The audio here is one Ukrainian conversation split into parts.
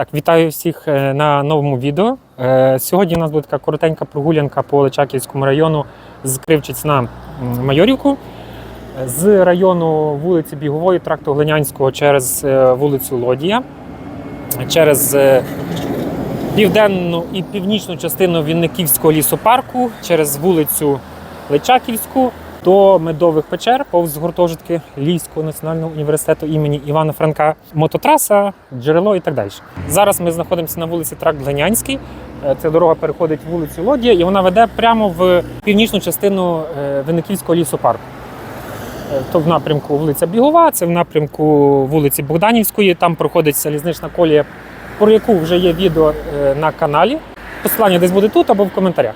Так, вітаю всіх е, на новому відео. Е, Сьогодні у нас буде така коротенька прогулянка по Личаківському району з Кривчиць на Майорівку. З району вулиці Бігової, тракту Глинянського через е, вулицю Лодія, через південну і північну частину Вінниківського лісопарку, через вулицю Личаківську до медових печер, повз гуртожитки Львівського національного університету імені Івана Франка, мототраса, джерело і так далі. Зараз ми знаходимося на вулиці Тракт Глинянський. Е, Ця дорога переходить вулицю Лодія і вона веде прямо в північну частину е, Винниківського лісопарку. Е, То в напрямку вулиця Бігова, це в напрямку вулиці Богданівської. Там проходить залізнична колія, про яку вже є відео на каналі. Посилання десь буде тут або в коментарях.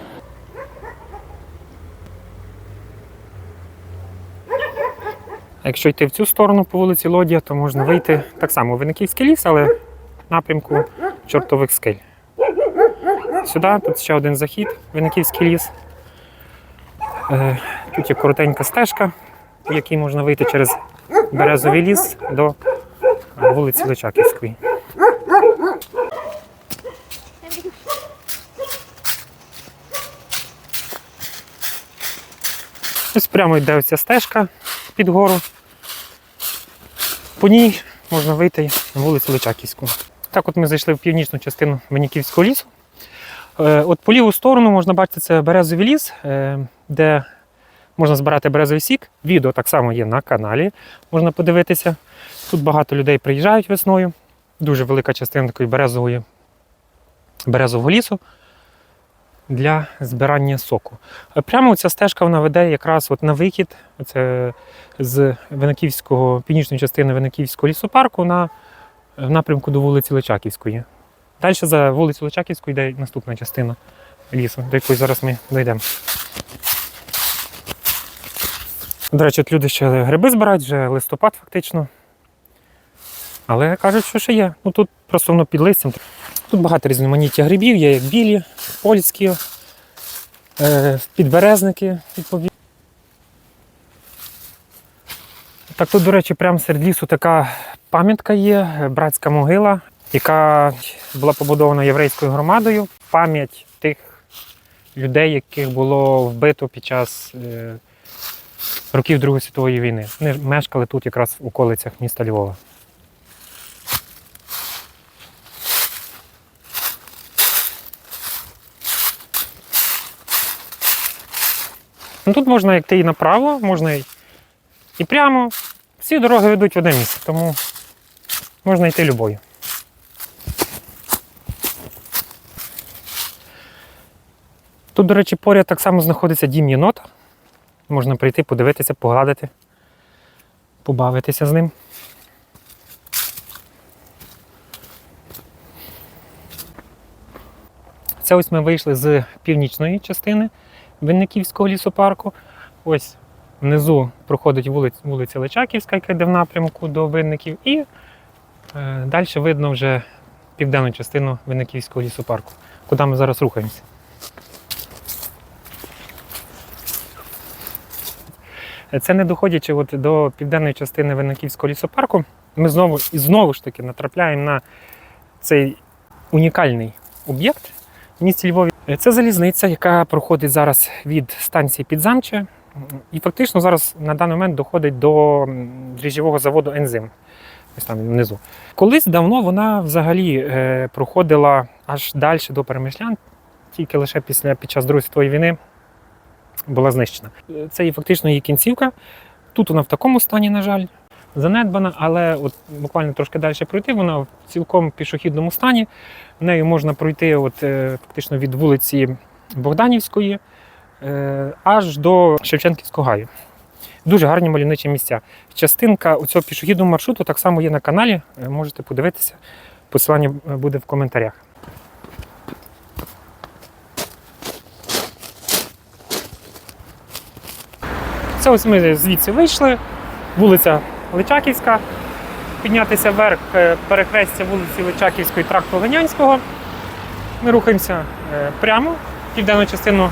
Якщо йти в цю сторону по вулиці Лодія, то можна вийти так само в Винниківський ліс, але в напрямку чортових скель. Сюди, тут ще один захід, Винниківський ліс. Е, Тут є коротенька стежка, по якій можна вийти через Березовий ліс до е, вулиці Личаківської. Ось прямо йде оця стежка під гору. По ній можна вийти на вулицю Личаківську. Так от ми зайшли в північну частину Винниківського лісу. Е, От по ліву сторону можна бачити це березовий ліс, е, де можна збирати березовий сік. Відео так само є на каналі, можна подивитися. Тут багато людей приїжджають весною. Дуже велика частина такої березової, березового лісу для збирання соку. Е, Прямо ця стежка вона веде якраз от на вихід це з Винаківського, північної частини Винаківського лісопарку на в напрямку до вулиці Личаківської. Далі за вулицю Личаківську йде наступна частина лісу, до якої зараз ми дійдемо. До речі, от люди ще гриби збирають, вже листопад фактично. Але кажуть, що ще є. Ну тут просто воно під листям. Тут багато різноманіття грибів, є як білі, польські, е, підберезники, відповідно. Так тут, до речі, прямо серед лісу така пам'ятка є, братська могила, яка була побудована єврейською громадою. Пам'ять тих людей, яких було вбито під час е, років Другої світової війни. Вони мешкали тут якраз в околицях міста Львова. Ну, тут можна йти і направо, можна і, і прямо. Всі дороги ведуть в одне місце, тому можна йти любою. Тут, до речі, поряд так само знаходиться дім єнота. Можна прийти, подивитися, погладити, побавитися з ним. Це ось ми вийшли з північної частини Винниківського лісопарку. Ось внизу проходить вулиця, вулиця Личаківська, яка йде в напрямку до Винників, і е, далі видно вже південну частину Винниківського лісопарку, куди ми зараз рухаємося. Це не доходячи от до південної частини Винниківського лісопарку, ми знову і знову ж таки натрапляємо на цей унікальний об'єкт місті Львові. Це залізниця, яка проходить зараз від станції Підзамче. І фактично зараз на даний момент доходить до дріжджового заводу Ензим. Ось там внизу. Колись давно вона взагалі е, проходила аж далі до перемишлян, тільки лише після під час Другої світової війни була знищена. Е, Це і фактично її кінцівка. Тут вона в такому стані, на жаль, занедбана, але от буквально трошки далі пройти, вона в цілком пішохідному стані. Нею можна пройти от, е, фактично від вулиці Богданівської е, аж до Шевченківського гаю. Дуже гарні мальовничі місця. Частинка у цього пішохідного маршруту так само є на каналі. е, Можете подивитися. Посилання буде в коментарях. Це ось ми звідси вийшли. Вулиця Личаківська. Піднятися вверх е, перехрестя вулиці Личаківської тракту Ленянського. Ми рухаємося е, прямо в південну частину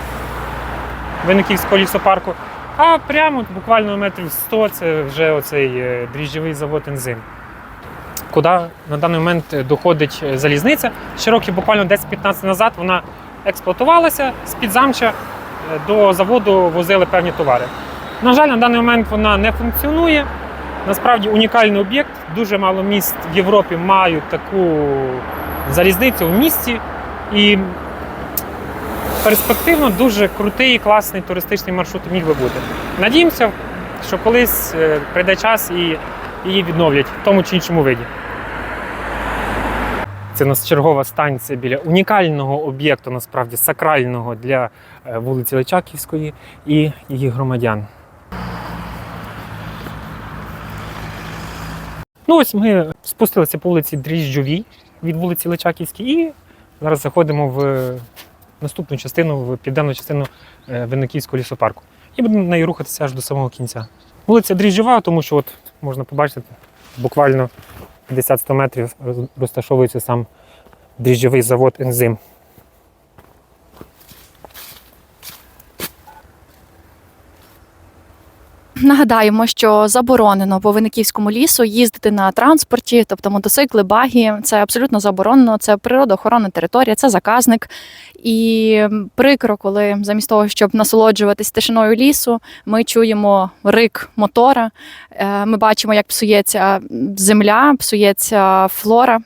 Винниківського лісопарку. А прямо буквально метрів 100 це вже оцей е, дріжджовий завод Ензим. куди на даний момент доходить залізниця. Ще років буквально 10-15 назад вона експлуатувалася з-під замча до заводу возили певні товари. На жаль, на даний момент вона не функціонує. Насправді унікальний об'єкт. Дуже мало міст в Європі мають таку залізницю в місті. І перспективно дуже крутий, класний туристичний маршрут міг би бути. Надіємося, що колись е, прийде час і її відновлять в тому чи іншому виді. Це у нас чергова станція біля унікального об'єкту, насправді сакрального для е, вулиці Личаківської і її громадян. Ну ось ми спустилися по вулиці Дріжджовій від вулиці Личаківській і зараз заходимо в наступну частину, в південну частину е, Винниківського лісопарку. І будемо нею рухатися аж до самого кінця. Вулиця Дріжджова, тому що от можна побачити, буквально 50-100 метрів розташовується сам дріжджовий завод ензим. Нагадаємо, що заборонено по Винниківському лісу їздити на транспорті, тобто мотоцикли, багі. Це абсолютно заборонено. Це природоохоронна територія, це заказник. І прикро, коли замість того, щоб насолоджуватись тишиною лісу, ми чуємо рик мотора. Е, Ми бачимо, як псується земля, псується флора.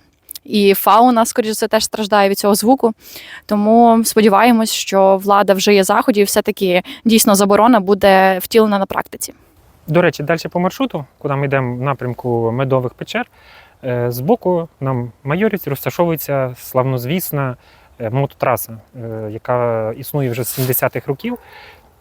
І фауна, скоріш за все, теж страждає від цього звуку. Тому сподіваємось, що влада вжиє заходів, і все-таки дійсно заборона буде втілена на практиці. До речі, далі по маршруту, куди ми йдемо в напрямку медових печер, е, збоку нам майорість розташовується славнозвісна е, мототраса, е, яка існує вже з 70-х років.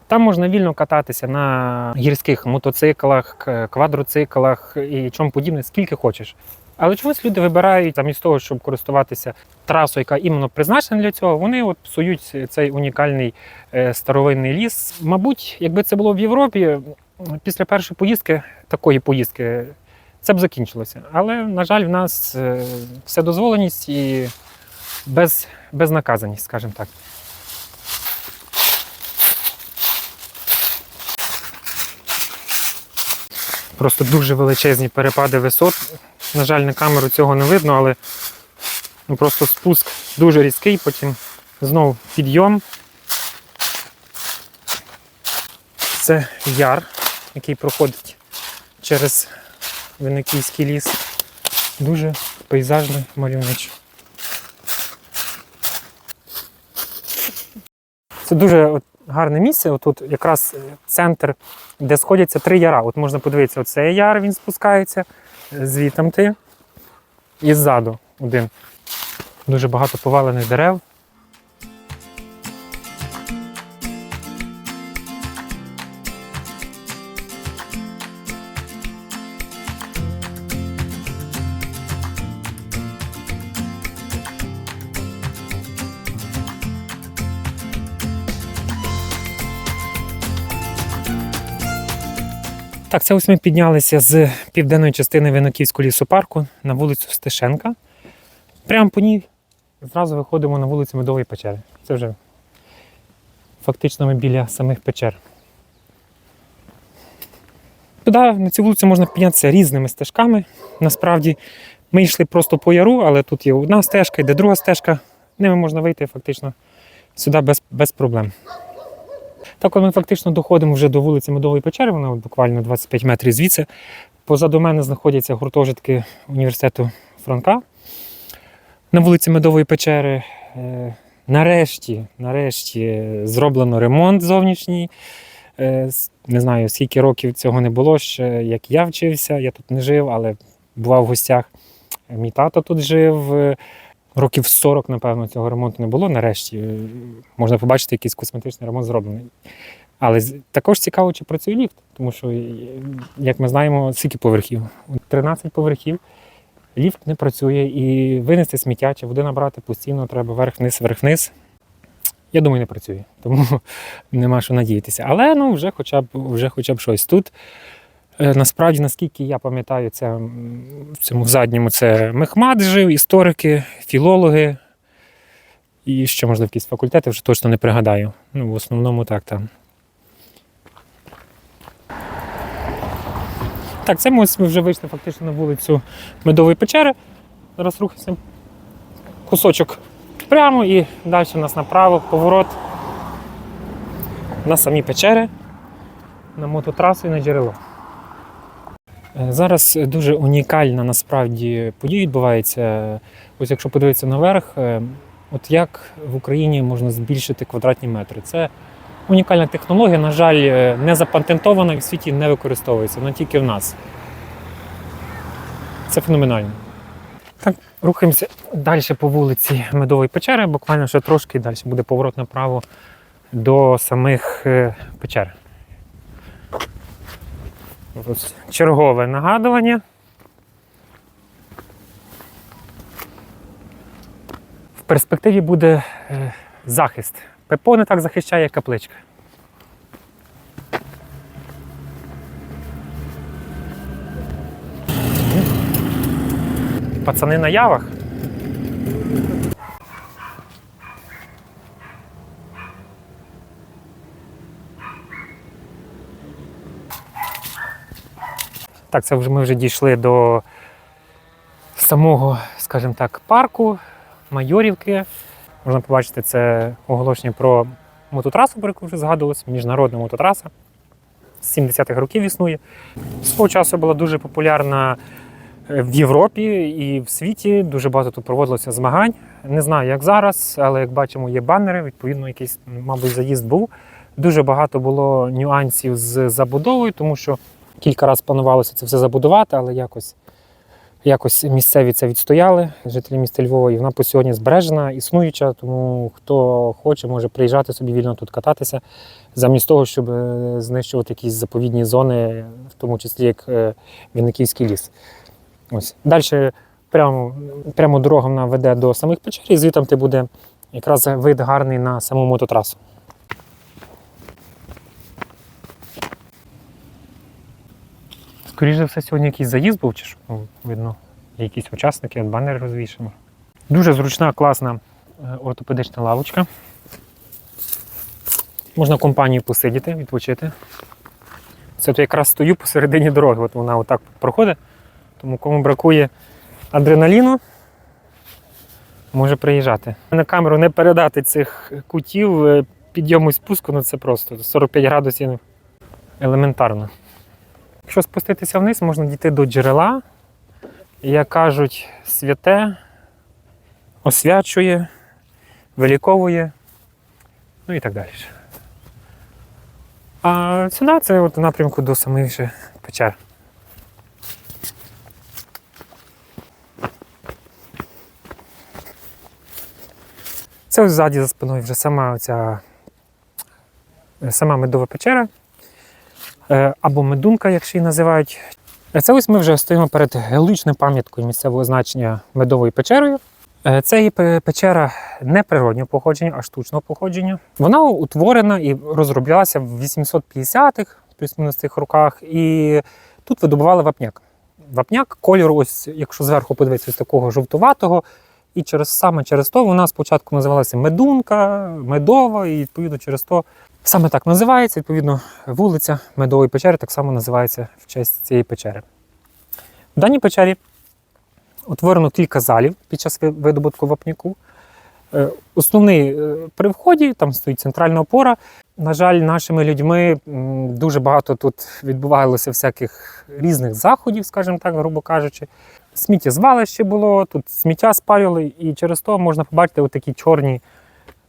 Там можна вільно кататися на гірських мотоциклах, квадроциклах і чому подібне, скільки хочеш. Але чомусь люди вибирають замість того, щоб користуватися трасою, яка іменно призначена для цього, вони от псують цей унікальний старовинний ліс. Мабуть, якби це було в Європі, після першої поїздки, такої поїздки, це б закінчилося. Але, на жаль, в нас е, вседозволеність і без, безнаказаність, скажімо так. Просто дуже величезні перепади висот. На жаль, на камеру цього не видно, але ну, просто спуск дуже різкий, потім знову підйом. Це яр, який проходить через Винниківський ліс. Дуже пейзажний мальовничий. Це дуже от, гарне місце. От тут якраз е, центр, де сходяться три яра. От можна подивитися, оцей яр він спускається, е, звітом ти. І ззаду один. Дуже багато повалених дерев. Так, це ось ми піднялися з південної частини Виноківського лісопарку на вулицю Стешенка. Прямо по ній зразу виходимо на вулицю Медової печери. Це вже фактично ми біля самих печер. Туди на цю вулицю можна піднятися різними стежками. Насправді ми йшли просто по яру, але тут є одна стежка, йде друга стежка. Ними можна вийти фактично сюди без, без проблем. Так, от ми фактично доходимо вже до вулиці Медової печери, вона буквально 25 метрів звідси. Позаду мене знаходяться гуртожитки університету Франка. На вулиці Медової печери. е, Нарешті, нарешті е, зроблено ремонт зовнішній. Е, Не знаю, скільки років цього не було ще, як я вчився, я тут не жив, але бував в гостях. Мій тато тут жив. Років 40, напевно, цього ремонту не було. Нарешті е, можна побачити, якийсь косметичний ремонт зроблений. Але також цікаво, чи працює ліфт, тому що, е, як ми знаємо, скільки поверхів? 13 поверхів. Ліфт не працює і винести сміття чи води набрати постійно треба вверх-вниз, вверх-вниз. Я думаю, не працює, тому нема що надіятися. Але ну, вже хоча б, вже хоча б щось. Тут насправді, наскільки я пам'ятаю, це в цьому задньому це мехмат жив, історики, філологи. І ще, можливо, якісь факультети, вже точно не пригадаю. Ну, в основному так там. Так, це ми вже вийшли фактично на вулицю Медової печери. Зараз рухаємося кусочок прямо і далі у нас направо поворот на самі печери, на мототрасу і на джерело. Е, Зараз дуже унікальна насправді подія відбувається. Ось якщо подивитися наверх, е, от як в Україні можна збільшити квадратні метри. Це унікальна технологія, на жаль, е, не запатентована і в світі не використовується, вона тільки в нас. Це феноменально. Так, рухаємося далі по вулиці Медової печери, буквально ще трошки і далі буде поворот направо до самих печер. Чергове нагадування. В перспективі буде е, захист. ППО не так захищає, як капличка. Пацани на явах. Так, це вже ми вже дійшли до самого, скажімо так, парку Майорівки. Можна побачити це оголошення про мототрасу, про яку вже згадувалось, міжнародна мототраса. З 70-х років існує. Свого часу була дуже популярна е, в Європі і в світі. Дуже багато тут проводилося змагань. Не знаю, як зараз, але як бачимо, є банери, відповідно, якийсь, мабуть, заїзд був. Дуже багато було нюансів з забудовою, тому що кілька разів планувалося це все забудувати, але якось, якось місцеві це відстояли, жителі міста Львова, і вона по сьогодні збережена, існуюча, тому хто хоче, може приїжджати собі вільно тут кататися, замість того, щоб е, знищувати якісь заповідні зони, в тому числі як е, Вінниківський ліс. Ось. Далі прямо, прямо дорога вона веде до самих печер, і звідти буде якраз вид гарний на саму мототрасу. Скоріше за все, сьогодні якийсь заїзд був, чи що Ну, видно, якісь учасники, от банери розвішено. Дуже зручна, класна е, ортопедична лавочка. Можна компанію посидіти, відпочити. Це от якраз стою посередині дороги, от вона отак проходить. Тому кому бракує адреналіну, може приїжджати. На камеру не передати цих кутів е, підйому і спуску, ну це просто 45 градусів елементарно. Якщо спуститися вниз, можна дійти до джерела. Як кажуть, святе освячує, виліковує, ну і так далі. А сюди це от напрямку до самих печер. Це ось ззаді за спиною вже сама оця сама медова печера. Е, або медунка, як ще її називають. Е, Це ось ми вже стоїмо перед геологічною пам'яткою місцевого значення медовою печерою. Е, Це пе- печера не природнього походження, а штучного походження. Вона утворена і розроблялася в 850-х, плюс-мінус цих роках, і тут видобували вапняк. Вапняк кольору, ось, якщо зверху подивитися, ось такого жовтуватого. І через саме через то вона спочатку називалася медунка, медова, і відповідно через то Саме так називається, відповідно, вулиця Медової печери так само називається в честь цієї печери. В даній печері утворено кілька залів під час видобутку вапняку. Е, Основний е, при вході, там стоїть центральна опора. На жаль, нашими людьми дуже багато тут відбувалося всяких різних заходів, скажімо так, грубо кажучи. Сміттєзвалище було, тут сміття спалювали, і через то можна побачити отакі чорні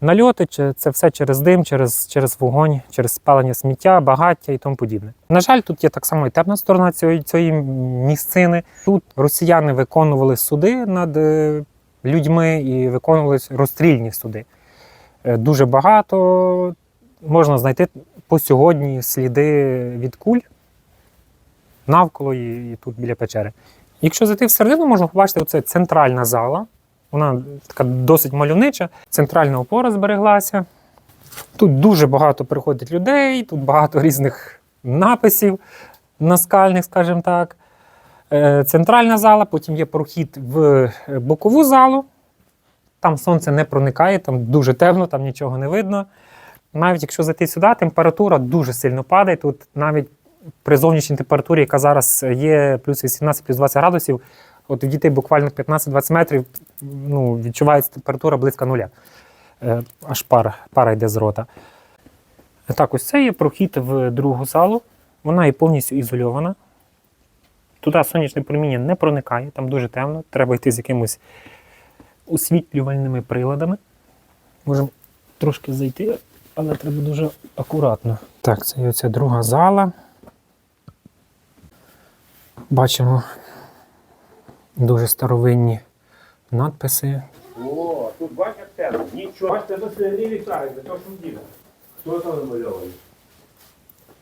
нальоти, це все через дим, через, через вогонь, через спалення сміття, багаття і тому подібне. На жаль, тут є так само і темна сторона цієї, цієї місцини. Тут росіяни виконували суди над е, людьми і виконували розстрільні суди. Е, Дуже багато можна знайти по сьогодні сліди від куль навколо і, тут біля печери. Якщо зайти всередину, можна побачити, оце центральна зала. Вона така досить мальовнича, центральна опора збереглася. Тут дуже багато приходить людей, тут багато різних написів наскальних, скажімо так. Е, Центральна зала, потім є прохід в е, бокову залу. Там сонце не проникає, там дуже темно, там нічого не видно. Навіть якщо зайти сюди, температура дуже сильно падає. Тут навіть при зовнішній температурі, яка зараз є плюс 18, плюс 20 градусів, от в дітей буквально 15-20 метрів ну, відчувається температура близько нуля. Е, Аж пара, пара йде з рота. Так, ось це є прохід в другу залу. Вона є повністю ізольована. Туди сонячне проміння не проникає, там дуже темно. Треба йти з якимось освітлювальними приладами. Можемо трошки зайти, але треба дуже акуратно. Так, це є оця друга зала. Бачимо дуже старовинні надписи. О, тут бачите темно. Нічого. Бачите, тут не ліхтарик, це що діда. Хто там намальований?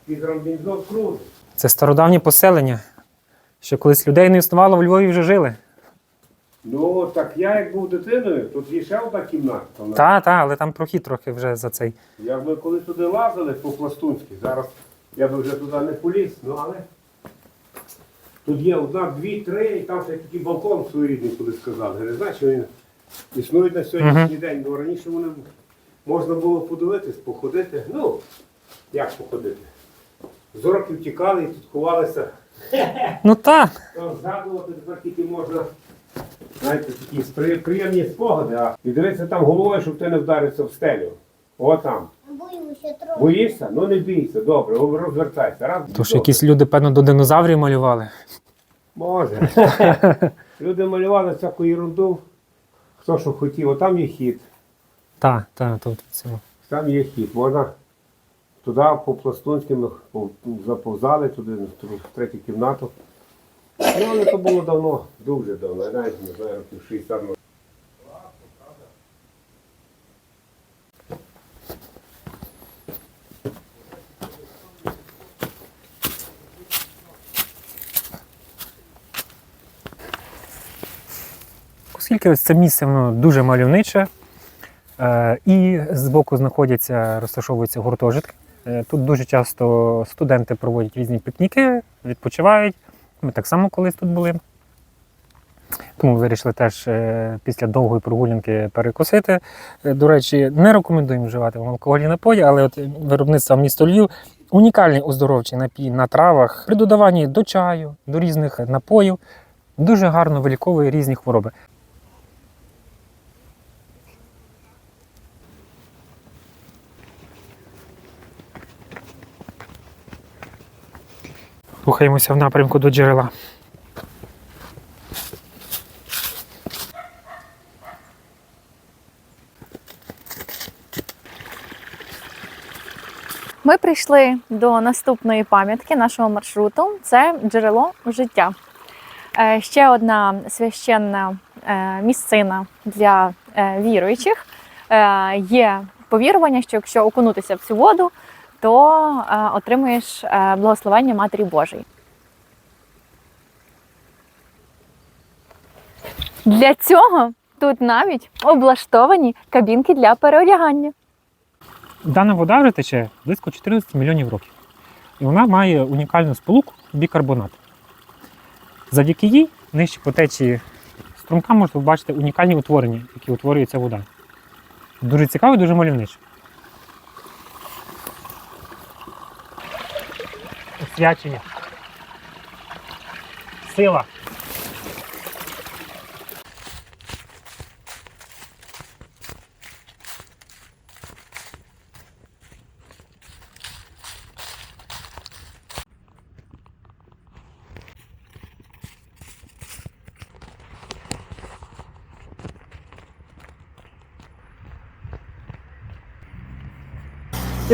Під ромбінзон круг. Це стародавнє поселення, що колись людей не існувало, в Львові вже жили. Ну, так я як був дитиною, тут є ще одна кімната. Так, так, але там прохід трохи вже за цей. Як ми коли туди лазили по-пластунськи, зараз я би вже туди не поліз, ну але тут є одна, дві, три, і там ще такий балкон своєрідний, коли сказали. Не знаю, що він існує на сьогоднішній день, бо раніше вони можна було подивитись, походити. Ну, як походити? З років тікали і тут ховалися. Ну так. Згадувати тепер тільки можна. Знаєте, такі приємні спогади, а і дивитися там головою, щоб ти не вдарився в стелю. О там. Боїшся? Ну не бійся, добре, розвертайся. Раз, Тож добре. якісь люди, певно, до динозаврів малювали. Може. Люди малювали всяку ерунду, хто що хотів. О, там є хід. Так, так, тут цього. Там є хід. Можна туди по пластунським заповзали туди, в третю кімнату. Ну, але то було давно, дуже давно, я навіть не знаю, років 60 назад. Оскільки ось це місце воно дуже мальовниче, е, і збоку знаходяться, розташовуються гуртожитки. Е, Тут дуже часто студенти проводять різні пікніки, відпочивають. Ми так само колись тут були. Тому вирішили теж е, після довгої прогулянки перекусити. До речі, не рекомендуємо вживати алкогольні напої, але от виробництво місто Львів унікальний оздоровчий напій на травах при додаванні до чаю, до різних напоїв. Дуже гарно виліковує різні хвороби. Рухаємося в напрямку до джерела. Ми прийшли до наступної пам'ятки нашого маршруту. Це джерело життя. Е, Ще одна священна е, місцина для е, віруючих. Є повірування, що якщо окунутися в цю воду, то е, отримуєш е, благословення Матері Божої. Для цього тут навіть облаштовані кабінки для переодягання. Дана вода вже тече близько 14 мільйонів років. І вона має унікальну сполуку бікарбонат. Завдяки їй нижче по течії струмка можна побачити унікальні утворення, які утворюється вода. Дуже цікаво і дуже мальовниче. Освячення. Сила.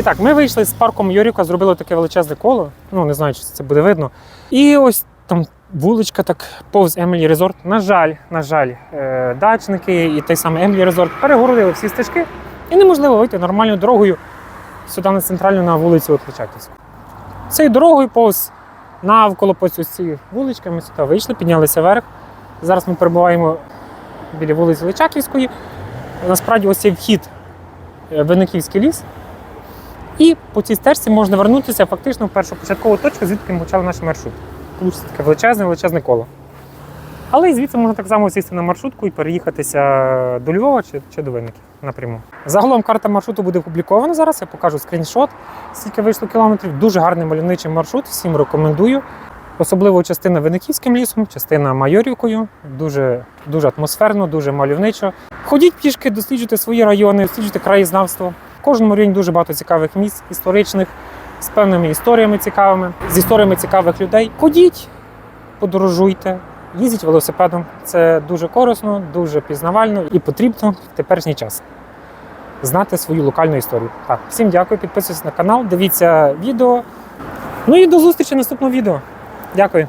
Так, ми вийшли з парком Юріка, зробили таке величезне коло. Ну, не знаю, чи це буде видно. І ось там вуличка так повз Емілі Резорт. На жаль, на жаль, е, дачники і той самий Емілі Резорт перегородили всі стежки, і неможливо вийти нормальною дорогою сюди на центральну на вулицю Отличаківську. Цією дорогою повз навколо по ці вулички ми сюди вийшли, піднялися вверх. Зараз ми перебуваємо біля вулиці Личаківської. Насправді ось цей вхід е, Винниківський ліс. І по цій стежці можна вернутися фактично в першу початкову точку, звідки ми почали наш маршрут. Получиться таке величезне, величезне коло. Але і звідси можна так само сісти на маршрутку і переїхатися до Львова чи, чи до Винників напряму. Загалом карта маршруту буде опублікована зараз. Я покажу скріншот, скільки вийшло кілометрів. Дуже гарний мальовничий маршрут. Всім рекомендую. Особливо частина Винниківським лісом, частина Майорівкою. Дуже, дуже атмосферно, дуже мальовничо. Ходіть пішки, досліджуйте свої райони, досліджуйте краєзнавство. В кожному районі дуже багато цікавих місць історичних, з певними історіями цікавими, з історіями цікавих людей. Ходіть, подорожуйте, їздіть велосипедом. Це дуже корисно, дуже пізнавально і потрібно в теперішній час. Знати свою локальну історію. Так, всім дякую, підписуйтесь на канал, дивіться відео. Ну і до зустрічі в наступному відео. Дякую.